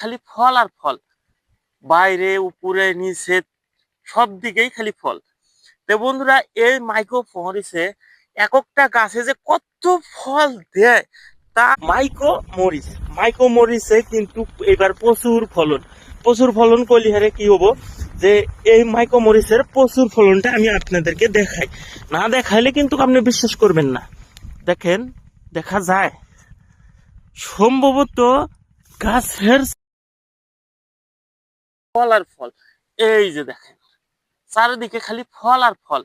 খালি ফল আর ফল। বাইরে, উপরে, নিচে, সব দিকেই খালি ফল। তো বন্ধুরা, এই মাইক্রো ফরিসে এক একটা গাছে যে কত ফল দেয়, তা মাইক্রো মরিচ মাইক্রো মরিচে কিন্তু এবার প্রচুর ফলন। প্রচুর ফলন করলে হারে কি হব? যে এই মাইক্রো মরিচের প্রচুর ফলনটা আমি আপনাদেরকে দেখাই। না দেখাইলে কিন্তু আপনি বিশ্বাস করবেন না। দেখেন, দেখা যায়। সম্ভবত গাছের ফল আর ফল। এই যে দেখেন, চারিদিকে খালি ফল আর ফল।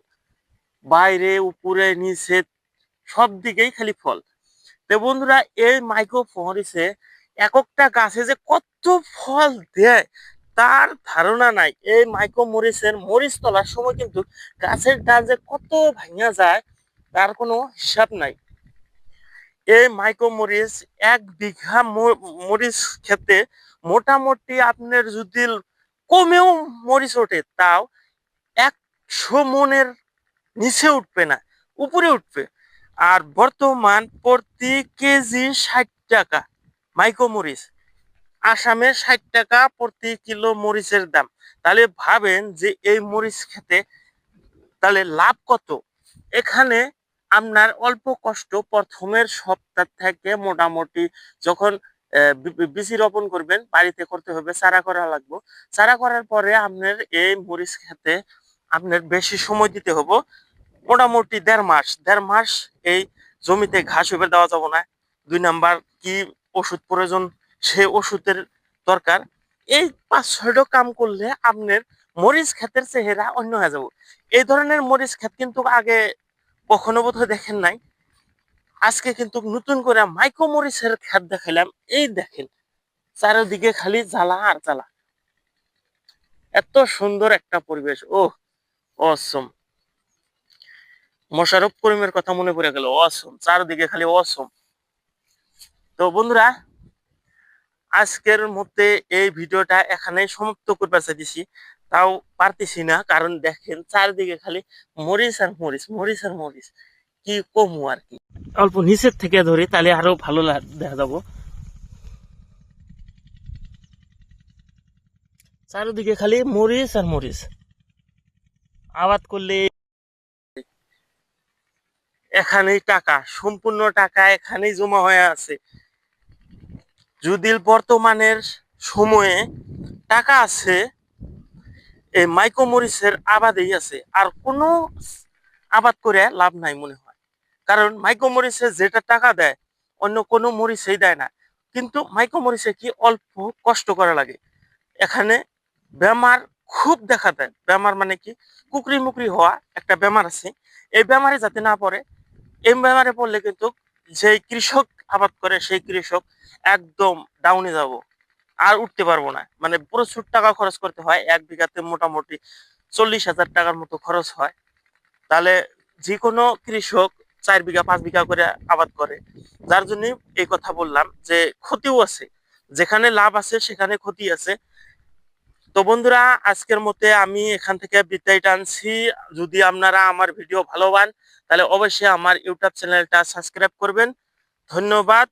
বাইরে, উপরে, নিচে, সব দিকেই খালি ফল। তো বন্ধুরা, এই মাইক্রো ফরিসে এক একটা গাছে যে কত ফল দেয়, তার ধারণা নাই। এই মাইক্রো মরিচের মরিচ তোলার সময় কিন্তু গাছের ডাল যে কত ভাঙা যায়, তার কোনো হিসাব নাই। এই মাইক্রো মরিচ এক বিঘা মরিচ খেতে মোটামুটি আপনার যদি কমেও মরিচ ওঠে, তাও একশো মনের নিচে উঠবে না, উপরে উঠবে। আর বর্তমান প্রতি কেজি ষাট টাকা মাইক্রো মরিচ। আসামে ষাট টাকা প্রতি কিলো মরিচের দাম। তাহলে ভাবেন যে এই মরিচ খেতে তাহলে লাভ কত? এখানে আপনার অল্প কষ্ট প্রথমের সপ্তাহ থেকে মোটামুটি যখন বীজ রোপণ করবেন, বাড়িতে করতে হবে, চারা করা লাগবে। চারা করার পরে আপনার এই মরিচ খেতে আপনার বেশি সময় দিতে হবে, মোটামুটি দেড় মাস। দেড় মাস এই জমিতে ঘাস উপরে দেওয়া যাবে না। দুই নাম্বার কি ওষুধ প্রয়োজন, সে ওষুধের দরকার। এই পাঁচ ছয়টা কাম করলে আপনার মরিচ ক্ষেতের চেহারা অন্য হয়ে যাবে। এই ধরনের মরিচ ক্ষেত কিন্তু আগে কখনো বোধহয় দেখেন নাই। আজকে কিন্তু নতুন করে মাইক্রো মরিচের ক্ষেত দেখাইলাম। এই দেখেন, চারিদিকে খালি জ্বালা আর জ্বালা। এত সুন্দর একটা পরিবেশ ও অসম মোশারফ করিমের কথা মনে পড়ে গেল অসম চারদিকে খালি অসম তো বন্ধুরা, আজকের মধ্যে এই ভিডিওটা এখানেই সমাপ্ত করতে চাইতেছি। তাও পারতেছি না, কারণ দেখেন চারদিকে খালি মরিচ আর মরিচ মরিচ আর মরিচ। কি কমু আর কি? অল্প নিচের থেকে ধরি, তাহলে আরও ভালো দেখা যাব। চারিদিকে খালি মরিচ আর মরিচ। আবাদ করলে এখানেই টাকা, সম্পূর্ণ টাকা এখানেই জমা হয়ে আছে। যদি বর্তমানের সময়ে টাকা আছে, এই মাইক্রো মরিচের আবাদেই আছে। আর কোনো আবাদ করে লাভ নাই মনে হয়। কারণ মাইক্রো মরিচে যেটা টাকা দেয়, অন্য কোনো মরিচেই দেয় না। কিন্তু মাইক্রো মরিচে কি অল্প কষ্ট করা লাগে? এখানে বেমার খুব দেখা দেয়। বেমার মানে কি? কুকরি মুকরি হওয়া একটা বেমার আছে। এই বেমারে যাতে না পড়ে, এই বেমারে পড়লে কিন্তু যে কৃষক আবাদ করে, সেই কৃষক একদম ডাউনে যাব। আর উঠতে পারব না। মানে প্রচুর টাকা খরচ করতে হয়। এক বিঘাতে মোটামুটি চল্লিশ হাজার টাকার মতো খরচ হয়। তাহলে যে কোনো কৃষক চার বিঘা, পাঁচ বিঘা করে আবাদ করে। যার জন্য এই কথা বললাম যে ক্ষতিও আছে। যেখানে লাভ আছে, সেখানে ক্ষতি আছে। তো বন্ধুরা, আজকের মতে আমি এখান থেকে বিদায় টানছি। যদি আপনারা আমার ভিডিও ভালো পান, তাহলে অবশ্যই আমার ইউটিউব চ্যানেলটা সাবস্ক্রাইব করবেন। ধন্যবাদ।